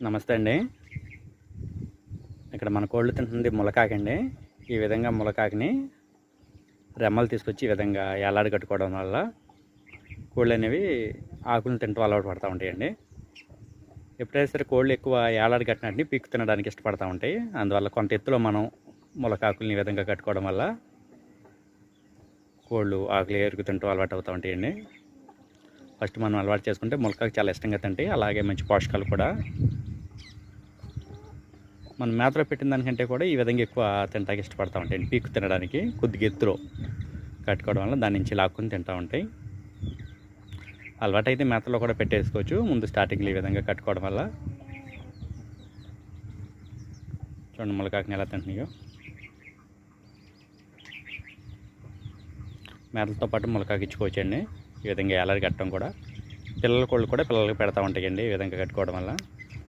నమస్తే అండి. ఇక్కడ మన కోళ్ళు తింటుంది ములకాకండి. ఈ విధంగా ములకాకిని రెమ్మలు తీసుకొచ్చి ఈ విధంగా ఏలాడి కట్టుకోవడం వల్ల కోళ్ళు అనేవి ఆకులను తింటూ అలవాటు పడుతూ ఉంటాయండి. ఎప్పుడైనా సరే కోళ్ళు ఎక్కువ ఏలాడి కట్టినట్టు పీక్కు తినడానికి ఇష్టపడతా ఉంటాయి. అందువల్ల కొంత ఎత్తులో మనం ములకాకుల్ని ఈ విధంగా కట్టుకోవడం వల్ల కోళ్ళు ఆకులు ఏరుకు తింటూ అలవాటు అవుతూ ఉంటాయండి. ఫస్ట్ మనం అలవాటు చేసుకుంటే ములకాకు చాలా ఇష్టంగా తింటాయి. అలాగే మంచి పోషకాలు కూడా మనం మేతలో పెట్టిన దానికంటే కూడా ఈ విధంగా ఎక్కువ తినడానికి ఇష్టపడతా ఉంటాయి. పీకు తినడానికి కొద్దిగా ఎత్తులో కట్టుకోవడం వల్ల దాని నుంచి లాక్కుని తింటూ ఉంటాయి. అలవాటు అయితే మేతలో కూడా పెట్టేసుకోవచ్చు. ముందు స్టార్టింగ్లో ఈ విధంగా కట్టుకోవడం వల్ల. చూడండి మొలకాకుని ఎలా తింటున్నాయో. మేతలతో పాటు ములకాకు ఇచ్చుకోవచ్చండి. ఈ విధంగా ఎలాగ కట్టడం కూడా. పిల్లల కోళ్ళు కూడా పిల్లలకి పెడతా ఉంటాయండి ఈ విధంగా కట్టుకోవడం వల్ల.